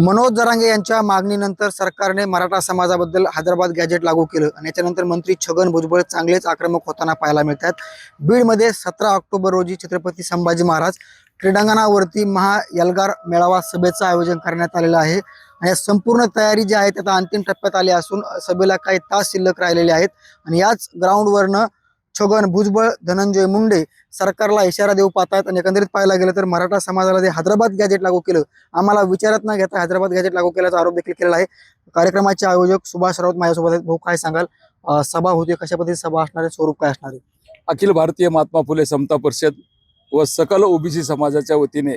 मनोज जरांगे यांच्या मागणीनंतर सरकारने मराठा समाजाबद्दल हैदराबाद गॅजेट लागू केलं आणि याच्यानंतर मंत्री छगन भुजबळ चांगलेच आक्रमक होताना पाहायला मिळतात. बीडमध्ये सतरा ऑक्टोबर रोजी छत्रपती संभाजी महाराज क्रीडांगणावरती महा यलगार मेळावा सभेचं आयोजन करण्यात आलेलं आहे आणि या संपूर्ण तयारी जी आहे त्याचा अंतिम टप्प्यात आली असून सभेला काही तास शिल्लक राहिलेले आहेत. आणि याच ग्राउंडवरनं छगन भुजबळ धनंजय मुंडे सरकारला इशारा देऊ पाहतात आणि एकंदरीत पाहायला गेलं तर मराठा समाजाला जे हैदराबाद गॅजेट लागू केलं. आम्हाला विचारात न घेता हैदराबाद गॅजेट लागू केल्याचा आरोप देखील केलेला आहे. कार्यक्रमाचे आयोजक सुभाष राऊत माझ्यासोबत आहेत. भाऊ काय सांगाल? सभा होती कशा पद्धतीची सभा असणार आहे? स्वरूप काय असणार आहे? अखिल भारतीय महात्मा फुले समता परिषद व सकल ओबीसी समाजाच्या वतीने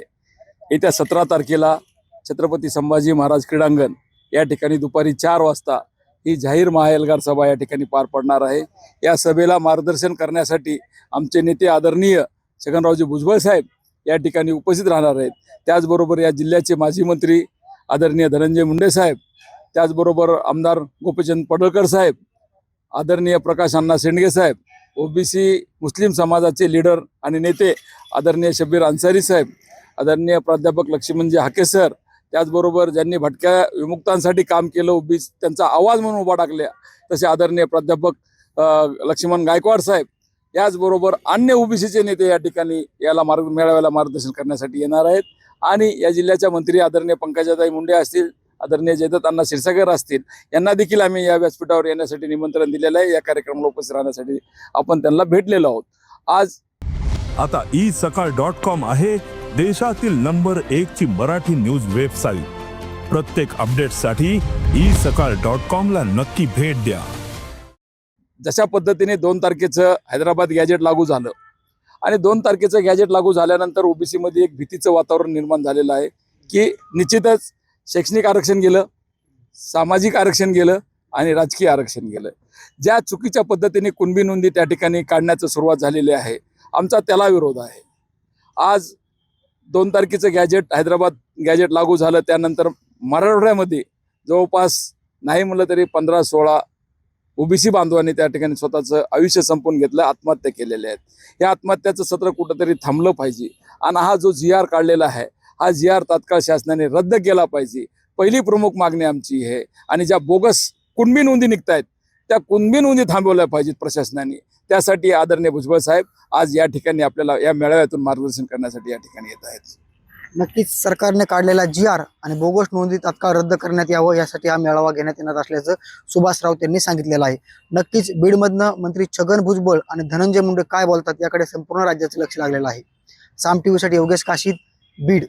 येत्या सतरा तारखेला छत्रपती संभाजी महाराज क्रीडांगण या ठिकाणी दुपारी चार वाजता ही जाहीर महाएल्गार सभा या ठिकाणी पार पडणार आहे. या सभेला मार्गदर्शन करण्यासाठी आमचे नेते आदरणीय छगनरावजी भुजबळ साहेब या ठिकाणी उपस्थित राहणार आहेत. त्याचबरोबर या जिल्ह्याचे माजी मंत्री आदरणीय धनंजय मुंडे साहेब त्याचबरोबर आमदार गोपीचंद पडळकर साहेब आदरणीय प्रकाश अण्णा शेंडगे साहेब ओबीसी मुस्लिम समाजाचे लीडर आणि नेते आदरणीय शब्बीर अन्सारी साहेब आदरणीय प्राध्यापक लक्ष्मणजी हाके सर त्याचबरोबर ज्यांनी भटक्या विमुक्तांसाठी काम केलं उभी त्यांचा आवाज म्हणून उभा टाकल्या तसे आदरणीय प्राध्यापक लक्ष्मण गायकवाड साहेब याचबरोबर अन्य ओबीसीचे नेते या ठिकाणी याला मार्ग मेळाव्याला मार्गदर्शन करण्यासाठी येणार आहेत. आणि या जिल्ह्याच्या मंत्री आदरणीय पंकजाताई मुंडे असतील आदरणीय जयदत्त अण्णा क्षीरसागर असतील यांना देखील आम्ही या व्यासपीठावर येण्यासाठी निमंत्रण दिलेलं आहे. या कार्यक्रमाला उपस्थित राहण्यासाठी आपण त्यांना भेटलेलो आहोत. आज आता ई सकाळ डॉट कॉम आहे. देशातील नंबर एक ची मराठी न्यूज वेबसाईट. प्रत्येक अपडेटसाठी ई सकाळ डॉट कॉम ला नक्की भेट द्या. जशा पद्धतीने दोन तारखेचं हैदराबाद गॅजेट लागू झालं आणि दोन तारखेचं गॅजेट लागू झाल्यानंतर ओबीसीमध्ये एक भीतीचं वातावरण निर्माण झालेलं आहे की निश्चितच शैक्षणिक आरक्षण गेलं सामाजिक आरक्षण गेलं आणि राजकीय आरक्षण गेलं. ज्या चुकीच्या पद्धतीने कुणबी नोंदी त्या ठिकाणी काढण्याचं सुरुवात झालेली आहे आमचा त्याला विरोध आहे. आज दोन तारखेचं गॅजेट हैदराबाद गॅजेट लागू झालं. त्यानंतर मराठवाड्यामध्ये जवळपास नाही म्हणलं तरी पंधरा सोळा ओबीसी बांधवांनी त्या ठिकाणी स्वतःचं आयुष्य संपून घेतलं आत्महत्या केलेल्या आहेत. या आत्महत्याचं सत्र कुठंतरी थांबलं पाहिजे. आणि हा जो जी आर काढलेला आहे हा जी आर तात्काळ शासनाने रद्द केला पाहिजे. पहिली प्रमुख मागणी आमची आहे. आणि ज्या बोगस कुणबी नोंदी निघतायत त्या कुणबी नोंदी थांबवल्या पाहिजेत प्रशासनाने. त्यासाठी आदरणीय भुजबळ साहेब आज या ठिकाणी आपल्याला या मेळाव्यातून मार्गदर्शन करण्यासाठी या ठिकाणी येत आहेत. नक्कीच सरकारने काढलेला जी आर आणि बोगस नोंदी तात्काळ रद्द करण्यात यावं यासाठी हा मेळावा घेण्यात येणार असल्याचं सुभाष राऊत यांनी सांगितलेलं आहे. नक्कीच बीडमधनं मंत्री छगन भुजबळ आणि धनंजय मुंडे काय बोलतात याकडे संपूर्ण राज्याचं लक्ष लागलेलं आहे. साम टीव्हीसाठी योगेश काशीद बीड.